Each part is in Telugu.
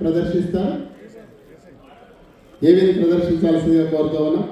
ప్రదర్శిస్తారు. ఏమేమి ప్రదర్శించాల్సిందిగా కోరుతా ఉన్నాం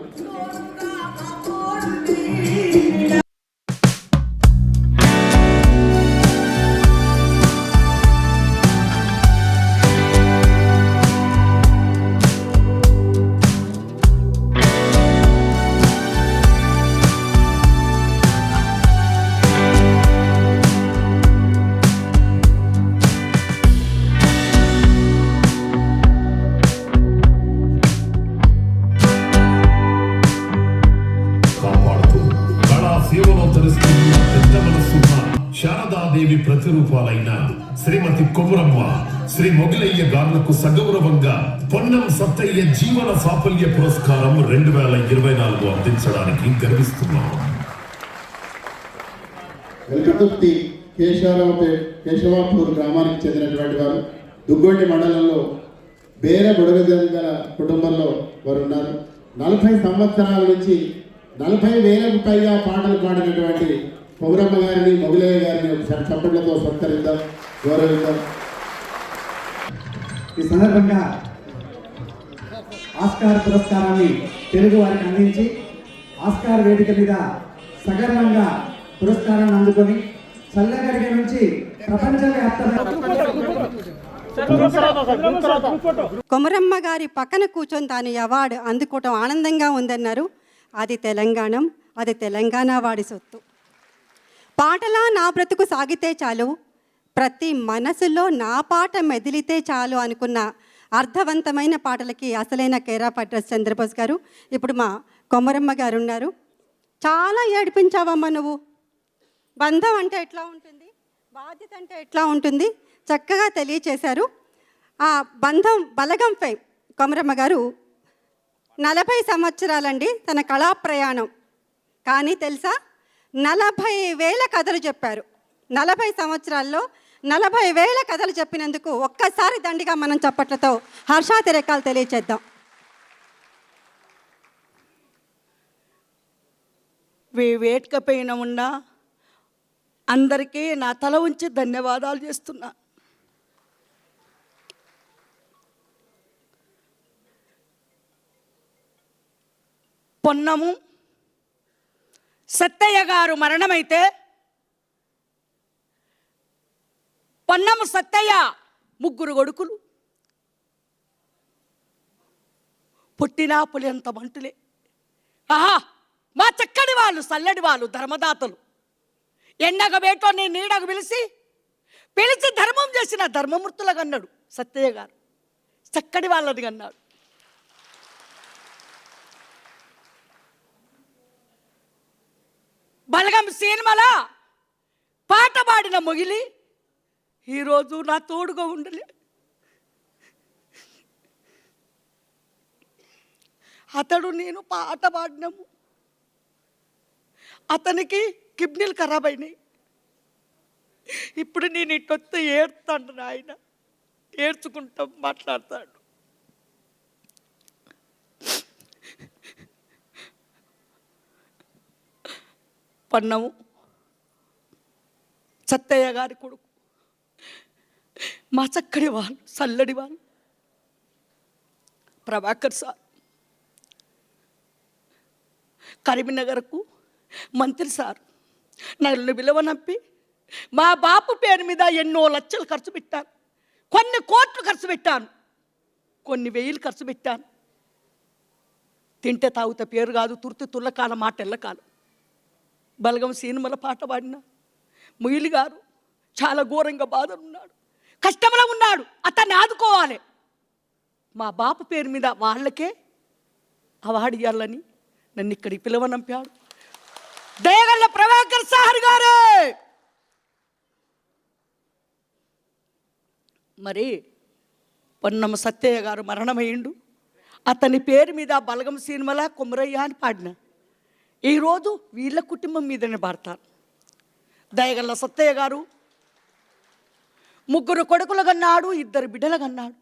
శ్రీ మొగిలయ్య గారులకు సగౌరవంగా పొన్నం సత్తయ్య జీవన సాఫల్య పురస్కారం రెండు వేల ఇరవై నాలుగు అందించడానికి గర్విస్తున్నాం. వెల్కతుర్తి కేశవరావుపేట్ కేశవాపూర్ గ్రామానికి చెందినటువంటి వారు దుగ్గొండి మండలంలో బేర బుడగల కుటుంబంలో వారు ఉన్నారు నలభై సంవత్సరాల నుంచి నలభై వేలకు పైగా పాటలు పాడినటువంటి పౌరమ్మ గారిని మొగులయ్య గారిని ఒకసారి చప్పట్లతో సత్కరిద్దాం గౌరవిద్దాం. ఈ సందర్భంగా ఆస్కార్ పురస్కారాన్ని తెలుగు వారికి అందించి ఆస్కార్ వేదిక మీద సగర్వంగా పురస్కారాన్ని అందుకొని చల్లగడిగ నుంచి ప్రపంచవ్యాప్తంగా కొమరమ్మ గారి పక్కన కూర్చొని తాను అవార్డు అందుకోవటం ఆనందంగా ఉందన్నారు. అది తెలంగాణం అది తెలంగాణ వాడి సొత్తు. పాటలా నా బ్రతుకు సాగితే చాలు ప్రతి మనసులో నా పాట మెదిలితే చాలు అనుకున్న అర్థవంతమైన పాటలకి అసలైన కేరా పట్రస్ చంద్రబోస్ గారు. ఇప్పుడు మా కొమరమ్మ గారు ఉన్నారు. చాలా ఏడిపించావమ్మ నువ్వు. బంధం అంటే ఎట్లా ఉంటుంది? బాధ్యత అంటే ఎట్లా ఉంటుంది? చక్కగా తెలియచేశారు. ఆ బంధం బలగంపై కొమరమ్మ గారు నలభై సంవత్సరాలండి తన కళా ప్రయాణం. కానీ తెలుసా? నలభై వేల కథలు చెప్పారు. నలభై సంవత్సరాల్లో నలభై వేల కథలు చెప్పినందుకు ఒక్కసారి దండిగా మనం చప్పట్లతో హర్షాతిరేకాలు తెలియచేద్దాం. వే- వేట్క పైన ఉన్న అందరికీ నా తల ఉంచి ధన్యవాదాలు చేస్తున్నా. పొన్నము సత్తయ్య గారు మరణమైతే పొన్నము సత్తయ్య ముగ్గురు కొడుకులు. పుట్టినా పులింత మంటులే. ఆహా మా చక్కడి వాళ్ళు చల్లడి వాళ్ళు ధర్మదాతలు. ఎండగ వేటో నీ నీడకు పిలిచి పిలిచి ధర్మం చేసిన ధర్మమూర్తులకు అన్నాడు సత్యయ్య గారు. చక్కడి వాళ్ళని అన్నాడు బలగం సినిమాల పాట పాడిన మొగిలి ఈరోజు నా తోడుగా ఉండలే. అతడు నేను పాట పాడినాము. అతనికి కిడ్నీలు ఖరాబ్ అయినాయి. ఇప్పుడు నేను ఇటొస్తే ఏడుతాడు ఆయన ఏడ్చుకుంటా మాట్లాడతాడు. పన్నము. సత్తయ్య గారి కొడుకు. మా చక్కడి వాళ్ళు చల్లడి వాళ్ళు ప్రభాకర్ సార్ కరీంనగర్కు మంత్రి సార్ నన్ను విలువనంపి మా బాపు పేరు మీద ఎన్నో లక్షలు ఖర్చు పెట్టాను. కొన్ని కోట్లు ఖర్చు పెట్టాను. కొన్ని వెయ్యిలు ఖర్చు పెట్టాను. తింటే తాగుతా పేరు కాదు తుర్తి తుల్లకాల మాట ఎల్లకాలం బలగం సినిమాల పాట పాడిన ముయిలి గారు చాలా ఘోరంగా బాధలున్నాడు. కష్టంలో ఉన్నాడు. అతన్ని ఆదుకోవాలి. మా బాపు పేరు మీద వాళ్ళకే అవార్డు ఇవ్వాలని నన్ను ఇక్కడికి పిలవనంపాడు. దయగల్ల ప్రభాకర్ సార్ గారు! మరి పొన్నమ్మ సత్యయ్య గారు మరణమయ్యిండు. అతని పేరు మీద బలగం సినిమాల కుమరయ్య అని పాడిన. ఈరోజు వీళ్ళ కుటుంబం మీదనే పాడతాను దయగల్ల సత్తయ్య గారు ముగ్గురు కొడుకులు కన్నాడు ఇద్దరు బిడ్డలు కన్నాడు.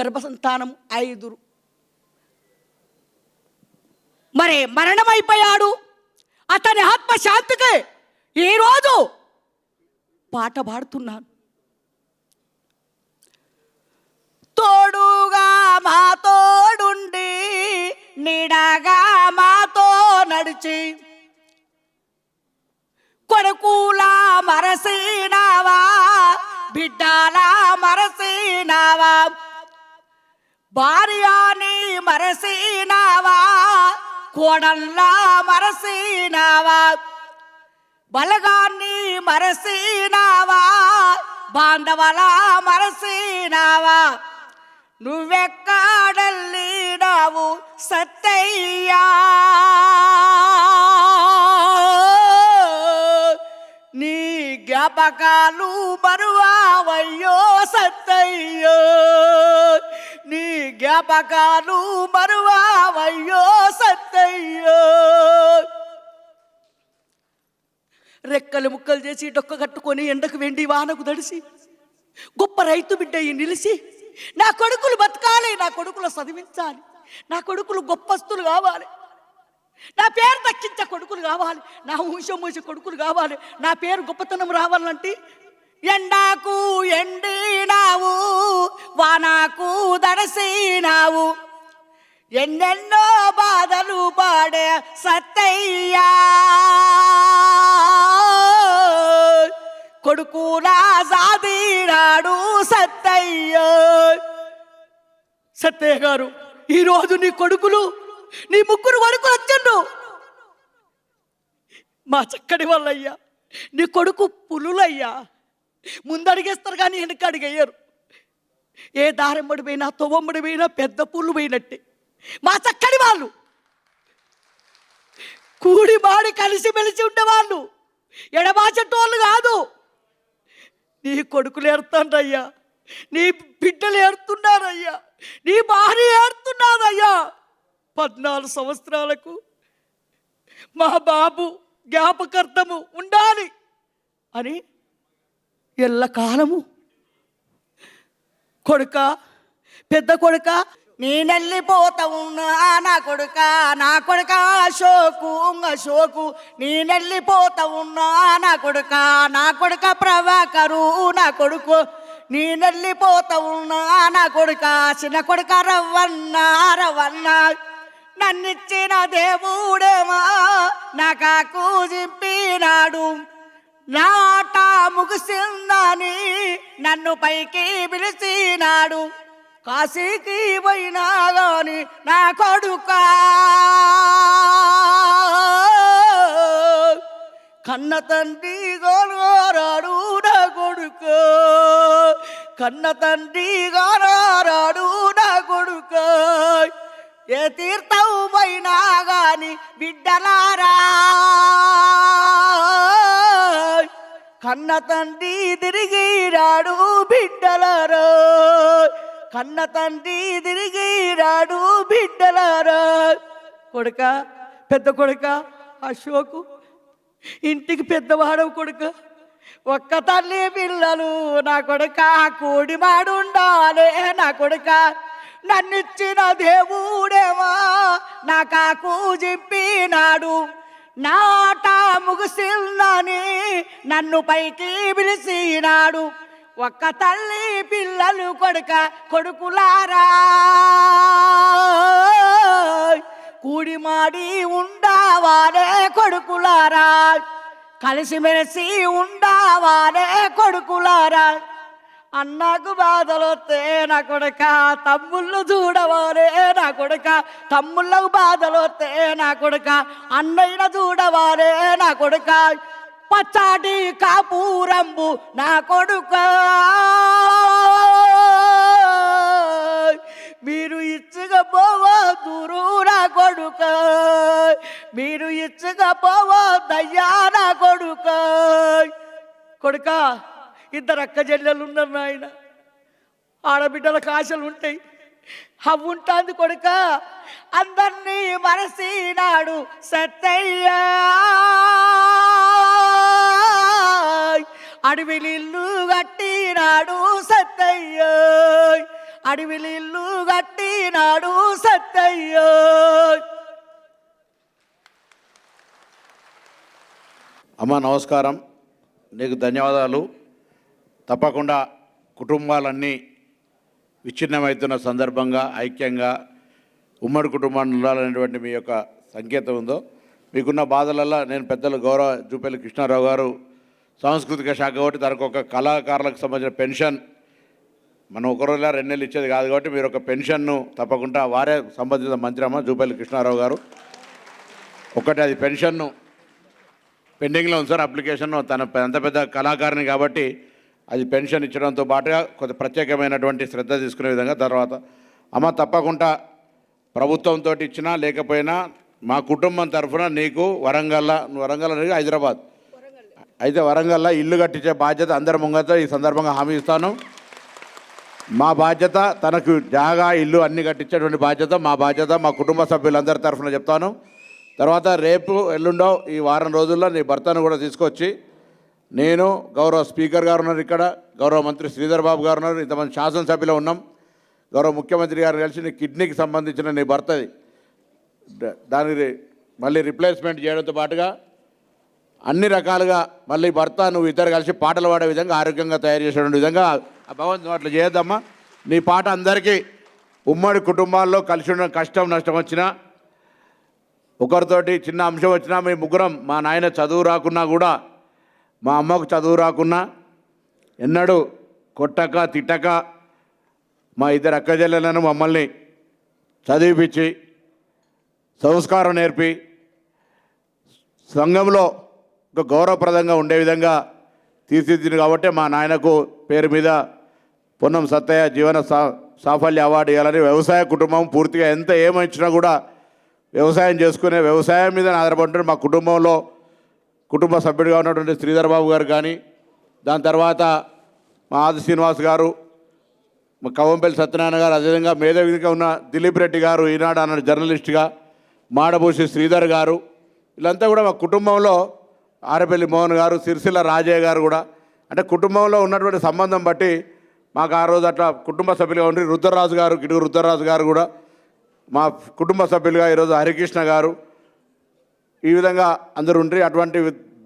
గర్భసంతానం ఐదురు. మరి అయిపోయాడు అతని ఆత్మశాంతికి ఈరోజు పాట పాడుతున్నాను. తోడుగా మా తోడుండి నీడగా మాతో నడిచి కొడుకులా మరసినావా? బిడ్డలా మరసినావా భార్యాని మరసినావా కోడల్లా మరసినావా బలగాన్ని మరసినావా బాంధవల మరసినావా నువ్వెక్కడెళ్ళినావు సత్తయ్యా నీ జ్ఞాపకాలు మరువావయ్యో సత్తయ్యో. నీ జ్ఞాపకాలు మరువావయ్యో సత్తయ్యో. రెక్కలు ముక్కలు చేసి డొక్క కట్టుకొని ఎండకు వెండి వానకు దడిసి గొప్ప రైతు బిడ్డ నిలిచి నా కొడుకులు బతకాలి నా కొడుకులు చదివించాలి నా కొడుకులు గొప్పస్తులు కావాలి. నా పేరు దక్కించే కొడుకులు కావాలి నా ఊష మూసే కొడుకులు కావాలి నా పేరు గొప్పతనం రావాలంటే ఎండాకు ఎండినావు వానాకు దడసినావు. ఎన్నెన్నో బాధలు పాడే సత్తయ్యా. కొడుకులా సాధీనాడు సత్తయ్య. సత్తయ్య గారు ఈరోజు నీ కొడుకులు నీ ముగ్గురు కొడుకులు వచ్చిండ్రు. మా చక్కడి వాళ్ళయ్యా నీ కొడుకు పులులయ్యా. ముందడిగేస్తారు కానీ వెనక అడిగయ్యారు ఏ దారెమ్మడి పోయినా తొవ్వమ్మడి పోయినా పెద్ద పుల్లు పోయినట్టే. మా చక్కడి వాళ్ళు. కూడి మాడి కలిసిమెలిసి ఉండేవాళ్ళు. ఎడబాచెట్టోళ్ళు కాదు. నీ కొడుకులు ఏడుతాండ్రయ్యా. నీ బిడ్డలు ఏడుతున్నారయ్యా. నీ భార్య ఏడుతున్నారయ్యా పద్నాలుగు సంవత్సరాలకు మా బాబు జ్ఞాపకర్తము ఉండాలి అని ఎల్లకాలము. కొడుక పెద్ద కొడుక. నేనెళ్ళిపోతా ఉన్నా నా కొడుక నా కొడుక అశోకు అశోకు. నేనెళ్ళిపోతా ఉన్నా నా కొడుక నా కొడుక ప్రభాకరు నా కొడుకు. నేనెళ్ళిపోతా ఉన్నా నా కొడుక చిన్న కొడుక రవ్వన్న రవ్వన్న. నన్నిచ్చిన దేవుడేమా నాకు కాకు నాట ముగిసిందని నన్ను పైకి పిలిచినాడు. కాశీకి పోయినా గాని నా కొడుకా. కన్న తండ్రి గోరాడు నా కొడుకు. కన్న తండ్రి గోరాడు నా కొడుకు. ఏ తీర్థం పోయినా గాని బిడ్డలారా? కన్న తండ్రి తిరిగి రాడు బిడ్డలారా? కన్న తండ్రి తిరిగి రాడు బిడ్డలారా? కొడుక పెద్ద కొడుక అశోకు ఇంటికి పెద్దవాడవు కొడుక ఒక్క తల్లి పిల్లలు నా కొడుక కోడిమాడు ఉండాలి నా కొడుక. నన్నిచ్చిన దేవుడేమా నా కాకు చెప్పినాడు నాట ముగిసిందని నన్ను పైకి పిలిచినాడు. ఒక్క తల్లి పిల్లలు కొడుక కొడుకులారా? కూడిమాడి మాడి కొడుకులారా? కలిసిమెలిసి ఉండావాలే కొడుకులారా? అన్నకు బాధలొస్తే నా కొడక తమ్ముళ్ళు చూడవారే నా కొడక తమ్ముళ్ళకు బాధలొస్తే నా కొడక అన్నయ్య చూడవారే నా కొడక. పచ్చాటి కాపూరంబు నా కొడుక. మీరు ఇచ్చగా పోవద్దురు నా కొడుక. మీరు ఇచ్చగా పోవద్దయ్యా నా కొడుక. కొడుకా ఇద్దరు అక్క చెల్లెలు ఉన్నారు నాయన. ఆడబిడ్డలకు ఆశలు ఉంటాయి. అవి ఉంటుంది కొడుక. అందరినీ మనసినాడు సత్తయ్య. అడవిలిల్లు కట్టినాడు సత్తయ్య. అడవిలిల్లు కట్టినాడు సత్తయ్య. అమ్మ నమస్కారం. నీకు ధన్యవాదాలు. తప్పకుండా కుటుంబాలన్నీ విచ్ఛిన్నమవుతున్న సందర్భంగా ఐక్యంగా ఉమ్మడి కుటుంబాన్ని ఉండాలనేటువంటి మీ యొక్క సంకేతం ఉందో మీకున్న బాధలల్లో నేను పెద్దలు గౌరవ జూపల్లి కృష్ణారావు గారు సాంస్కృతిక శాఖ కాబట్టి తనకు ఒక కళాకారులకు సంబంధించిన పెన్షన్ మనం ఒక రోజులో రెండు నెలలు ఇచ్చేది కాదు కాబట్టి మీరు ఒక పెన్షన్ను తప్పకుండా వారే సంబంధిత మంత్రి అమ్మ జూపల్లి కృష్ణారావు గారు. ఒకటి అది పెన్షన్ను పెండింగ్లో ఉంది సార్ అప్లికేషన్ తన పె- అంత పెద్ద కళాకారుని కాబట్టి అది పెన్షన్ ఇచ్చడంతో పాటుగా కొంత ప్రత్యేకమైనటువంటి శ్రద్ధ తీసుకునే విధంగా తర్వాత అమ్మ తప్పకుండా ప్రభుత్వంతో ఇచ్చినా లేకపోయినా మా కుటుంబం తరఫున నీకు వరంగల్లో వరంగల్ అనేది హైదరాబాద్. అయితే వరంగల్లో ఇల్లు కట్టించే బాధ్యత అందరి ముంగత ఈ సందర్భంగా హామీ ఇస్తాను. మా బాధ్యత తనకు జాగా ఇల్లు అన్ని కట్టించేటువంటి బాధ్యత మా బాధ్యత మా కుటుంబ సభ్యులందరి తరఫున చెప్తాను. తర్వాత రేపు ఎల్లుండో ఈ వారం రోజుల్లో నీ భర్తను కూడా తీసుకొచ్చి నేను గౌరవ స్పీకర్ గారు ఉన్నారు ఇక్కడ గౌరవ మంత్రి శ్రీధర్ బాబు గారు ఉన్నారు ఇంతమంది శాసనసభ్యులు ఉన్నాం. గౌరవ ముఖ్యమంత్రి గారు కలిసి నీ కిడ్నీకి సంబంధించిన నీ భర్తది ద- దానికి మళ్ళీ రిప్లేస్మెంట్ చేయడంతో పాటుగా అన్ని రకాలుగా మళ్ళీ భర్త నువ్వు ఇద్దరు కలిసి పాటలు పాడే విధంగా ఆరోగ్యంగా తయారు చేసేటువంటి విధంగా ఆ అట్లా చేయొద్దమ్మా. నీ పాట అందరికీ ఉమ్మడి కుటుంబాల్లో కలిసి ఉండడం కష్టం నష్టం వచ్చినా ఒకరితోటి చిన్న అంశం వచ్చినా మీ ముగ్గురం మా నాయన చదువు రాకున్నా కూడా మా అమ్మకు చదువు రాకున్నా ఎన్నడూ కొట్టక తిట్టక మా ఇద్దరు అక్కజెల్లెలను మమ్మల్ని చదివిపించి సంస్కారం నేర్పి సంఘంలో ఒక గౌరవప్రదంగా ఉండే విధంగా తీర్చిదిద్దింది కాబట్టి మా నాయనకు పేరు మీద పొన్నం సత్తయ్య జీవన సా సాఫల్య అవార్డు ఇవ్వాలని వ్యవసాయ కుటుంబం పూర్తిగా ఎంత ఏమైనా కూడా వ్యవసాయం చేసుకునే వ్యవసాయం మీద ఆధారపడి మా కుటుంబంలో కుటుంబ సభ్యుడిగా ఉన్నటువంటి శ్రీధర్ బాబు గారు కానీ దాని తర్వాత మా ఆది శ్రీనివాస్ గారు మా కవంపల్లి సత్యనారాయణ గారు అదేవిధంగా మేధావిగా ఉన్న దిలీప్ రెడ్డి గారు ఈనాడు అన్న జర్నలిస్ట్గా మాడభూషి శ్రీధర్ గారు వీళ్ళంతా కూడా మా కుటుంబంలో ఆరపల్లి మోహన్ గారు సిరిసిల్ల రాజయ్య గారు కూడా అంటే కుటుంబంలో ఉన్నటువంటి సంబంధం బట్టి మాకు ఆ రోజు అట్లా కుటుంబ సభ్యులుగా ఉండి రుద్రరాజు గారు గిడుగు రుద్రరాజు గారు కూడా మా కుటుంబ సభ్యులుగా ఈరోజు హరికృష్ణ గారు ఈ విధంగా అందరూ ఉండి అటువంటి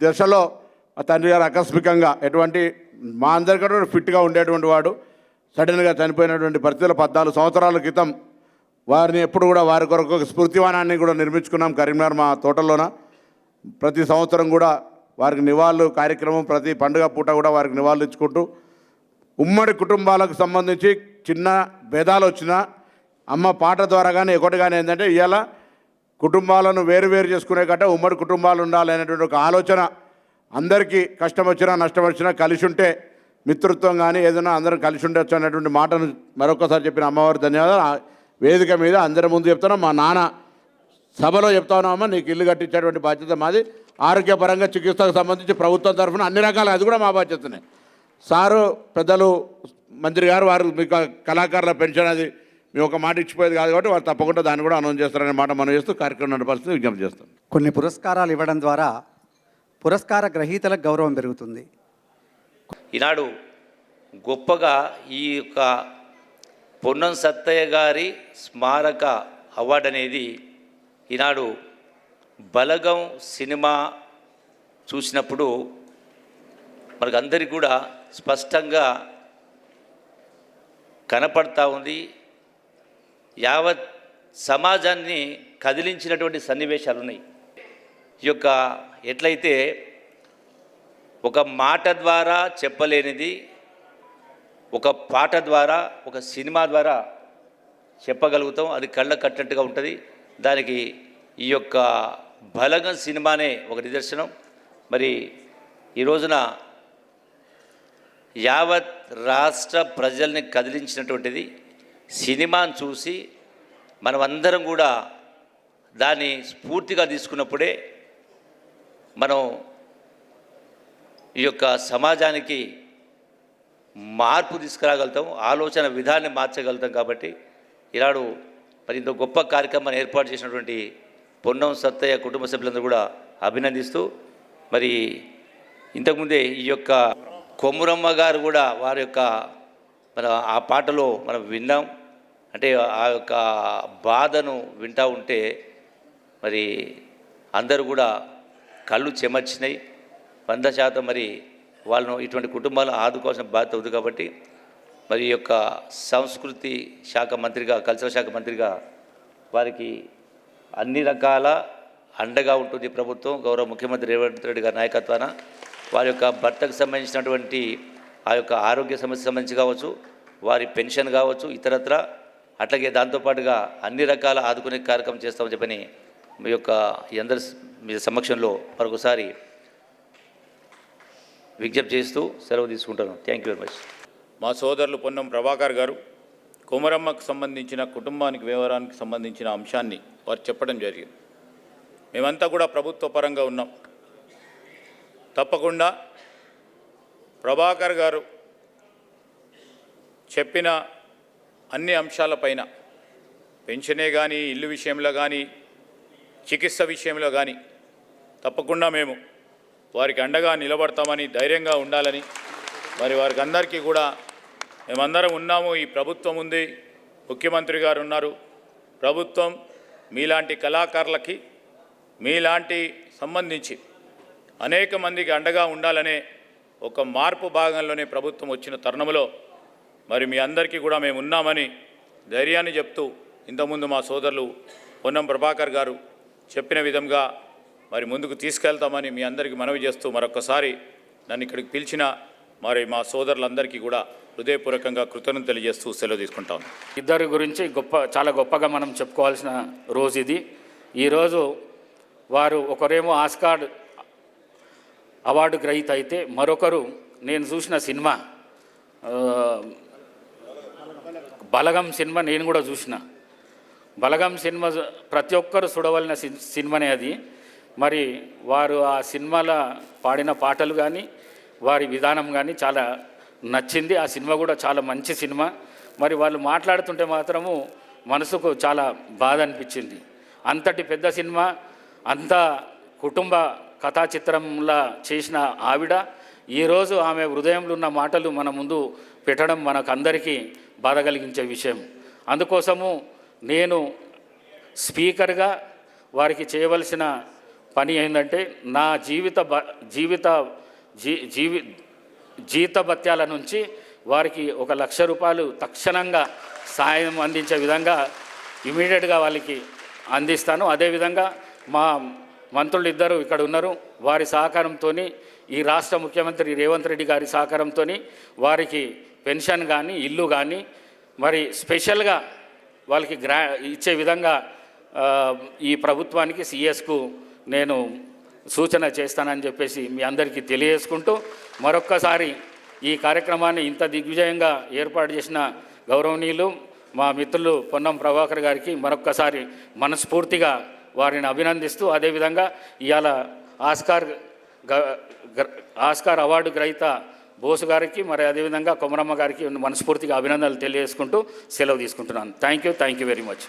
దశలో మా తండ్రి గారు ఆకస్మికంగా ఎటువంటి మా అందరికంటే ఫిట్గా ఉండేటువంటి వాడు. సడన్గా చనిపోయినటువంటి పరిస్థితులు పద్నాలుగు సంవత్సరాల క్రితం వారిని ఎప్పుడు కూడా వారి కొరకు ఒక స్మృతివానాన్ని కూడా నిర్మించుకున్నాం కరీంనగర్ మా తోటలోన. ప్రతి సంవత్సరం కూడా వారికి నివాళులు కార్యక్రమం ప్రతి పండుగ పూట కూడా వారికి నివాళులు ఇచ్చుకుంటూ ఉమ్మడి కుటుంబాలకు సంబంధించి చిన్న భేదాలు వచ్చినా అమ్మ పాట ద్వారా కానీ ఒకటి కానీ ఏంటంటే ఇవాళ కుటుంబాలను వేరువేరు చేసుకునే కంటే ఉమ్మడి కుటుంబాలు ఉండాలి అనేటువంటి ఒక ఆలోచన. అందరికీ కష్టం వచ్చినా నష్టం వచ్చినా కలిసి ఉంటే మిత్రత్వం కానీ ఏదైనా అందరం కలిసి ఉండొచ్చు అనేటువంటి మాటను మరొకసారి చెప్పిన అమ్మవారి ధన్యవాదాలు. వేదిక మీద అందరి ముందు చెప్తున్నా మా నాన్న సభలో చెప్తానమ్మా నీకు ఇల్లు కట్టించేటువంటి బాధ్యత మాది. ఆరోగ్యపరంగా చికిత్సకు సంబంధించి ప్రభుత్వం తరఫున అన్ని రకాలు అది కూడా మా బాధ్యతనే. సారు పెద్దలు మంత్రి గారు వారు మీకు కళాకారుల పెన్షన్ అది మేము ఒక మాట ఇచ్చిపోయేది కాదు కాబట్టి వారు తప్పకుండా దాన్ని కూడా అనౌన్స్ చేస్తారనే మాట మనం చేస్తూ కార్యక్రమం నడపాల్సింది విజ్ఞప్తి చేస్తాం. కొన్ని పురస్కారాలు ఇవ్వడం ద్వారా పురస్కార గ్రహీతలకు గౌరవం పెరుగుతుంది. ఈనాడు గొప్పగా ఈ యొక్క పొన్నం సత్తయ్య గారి స్మారక అవార్డు అనేది ఈనాడు బలగం సినిమా చూసినప్పుడు మనకు అందరికీ కూడా స్పష్టంగా కనపడతా ఉంది. యావత్ సమాజాన్ని కదిలించినటువంటి సన్నివేశాలు ఉన్నాయి ఈ యొక్క ఎట్లయితే ఒక మాట ద్వారా చెప్పలేనిది ఒక పాట ద్వారా ఒక సినిమా ద్వారా చెప్పగలుగుతాం అది కళ్ళ కట్టినట్టుగా ఉంటుంది. దానికి ఈ యొక్క బలగం సినిమానే ఒక నిదర్శనం. మరి ఈ రోజున యావత్ రాష్ట్ర ప్రజల్ని కదిలించినటువంటిది సినిమాను చూసి మనమందరం కూడా దాన్ని స్ఫూర్తిగా తీసుకున్నప్పుడే మనం ఈ యొక్క సమాజానికి మార్పు తీసుకురాగలుగుతాం ఆలోచన విధాన్ని మార్చగలుగుతాం కాబట్టి ఈనాడు మరి ఇంత గొప్ప కార్యక్రమాన్ని ఏర్పాటు చేసినటువంటి పొన్నం సత్తయ్య కుటుంబ సభ్యులందరూ కూడా అభినందిస్తూ మరి ఇంతకుముందే ఈ యొక్క కొమురమ్మ గారు కూడా వారి యొక్క మన ఆ పాటలో మనం విన్నాం. అంటే ఆ యొక్క బాధను వింటూ ఉంటే మరి అందరూ కూడా కళ్ళు చెమర్చినాయి వంద శాతం మరి వాళ్ళను ఇటువంటి కుటుంబాలను ఆదుకోవాల్సిన బాధ్యత ఉంది కాబట్టి మరి ఈ యొక్క సంస్కృతి శాఖ మంత్రిగా కల్చరల్ శాఖ మంత్రిగా వారికి అన్ని రకాల అండగా ఉంటుంది ప్రభుత్వం. గౌరవ ముఖ్యమంత్రి రేవంత్ రెడ్డి గారి నాయకత్వాన వారి యొక్క భర్తకు సంబంధించినటువంటి ఆ యొక్క ఆరోగ్య సమస్య సంబంధించి కావచ్చు వారి పెన్షన్ కావచ్చు ఇతరత్ర అట్లాగే దాంతోపాటుగా అన్ని రకాల ఆదుకునే కార్యక్రమం చేస్తామని చెప్పని మీ యొక్క అందరి మీ సమక్షంలో మరొకసారి విజ్ఞప్తి చేస్తూ సెలవు తీసుకుంటాను. థ్యాంక్ యూ వెరీ మచ్ మా సోదరులు పొన్నం ప్రభాకర్ గారు కుమరమ్మకు సంబంధించిన కుటుంబానికి వ్యవహారానికి సంబంధించిన అంశాన్ని వారు చెప్పడం జరిగింది. మేమంతా కూడా ప్రభుత్వ పరంగా ఉన్నాం. తప్పకుండా ప్రభాకర్ గారు చెప్పిన అన్ని అంశాలపైన పెన్షనే కానీ ఇల్లు విషయంలో కానీ చికిత్స విషయంలో కానీ తప్పకుండా మేము వారికి అండగా నిలబడతామని ధైర్యంగా ఉండాలని మరి వారికి అందరికీ కూడా మేమందరం ఉన్నాము ఈ ప్రభుత్వం ఉంది ముఖ్యమంత్రి గారు ఉన్నారు. ప్రభుత్వం మీలాంటి కళాకారులకి మీలాంటి సంబంధించి అనేక మందికి అండగా ఉండాలనే ఒక మార్పు భాగంలోనే ప్రభుత్వం వచ్చిన తరుణంలో మరి మీ అందరికీ కూడా మేము ఉన్నామని ధైర్యాన్ని చెప్తూ ఇంతకుముందు మా సోదరులు పొన్నం ప్రభాకర్ గారు చెప్పిన విధంగా మరి ముందుకు తీసుకెళ్తామని మీ అందరికీ మనవి చేస్తూ మరొకసారి నన్ను ఇక్కడికి పిలిచిన మరి మా సోదరులందరికీ కూడా హృదయపూర్వకంగా కృతజ్ఞతలు తెలియజేస్తూ సెలవు తీసుకుంటాం ఇద్దరి గురించి గొప్ప చాలా గొప్పగా మనం చెప్పుకోవాల్సిన రోజు ఇది. ఈరోజు వారు ఒకరేమో ఆస్కార్డ్ అవార్డు గ్రహీత అయితే మరొకరు నేను చూసిన సినిమా బలగం సినిమా నేను కూడా చూసిన. బలగం సినిమా ప్రతి ఒక్కరు చూడవలసిన సినిమానే అది. మరి వారు ఆ సినిమాలో పాడిన పాటలు కానీ వారి విధానం కానీ చాలా నచ్చింది. ఆ సినిమా కూడా చాలా మంచి సినిమా. మరి వాళ్ళు మాట్లాడుతుంటే మాత్రము మనసుకు చాలా బాధ అనిపించింది. అంతటి పెద్ద సినిమా అంత కుటుంబ కథా చిత్రంలా చేసిన ఆవిడ. ఈరోజు ఆమె హృదయంలో ఉన్న మాటలు మన ముందు పెట్టడం మనకు అందరికీ బాధ కలిగించే విషయం. అందుకోసము నేను స్పీకర్గా వారికి చేయవలసిన పని ఏంటంటే నా జీవిత బ జీవిత జీ జీవి భత్యాల నుంచి వారికి ఒక లక్ష రూపాయలు తక్షణంగా సాయం అందించే విధంగా ఇమీడియట్గా వాళ్ళకి అందిస్తాను. అదేవిధంగా మా మంత్రులు ఇద్దరు ఇక్కడ ఉన్నారు. వారి సహకారంతో ఈ రాష్ట్ర ముఖ్యమంత్రి రేవంత్ రెడ్డి గారి సహకారంతో వారికి పెన్షన్ కానీ ఇల్లు కానీ మరి స్పెషల్గా వాళ్ళకి గ్రా ఇచ్చే విధంగా ఈ ప్రభుత్వానికి సిఎస్కు నేను సూచన చేస్తానని చెప్పేసి మీ అందరికీ తెలియజేసుకుంటూ మరొక్కసారి ఈ కార్యక్రమాన్ని ఇంత దిగ్విజయంగా ఏర్పాటు చేసిన గౌరవనీయులు మా మిత్రులు పొన్నం ప్రభాకర్ గారికి మరొక్కసారి మనస్ఫూర్తిగా వారిని అభినందిస్తూ అదేవిధంగా ఇవాళ ఆస్కార్ ఆస్కార్ అవార్డు గ్రహీత బోసు గారికి మరి అదేవిధంగా కొమరమ్మ గారికి మనస్ఫూర్తిగా అభినందనలు తెలియజేసుకుంటూ సెలవు తీసుకుంటున్నాను. Thank you thank you very much.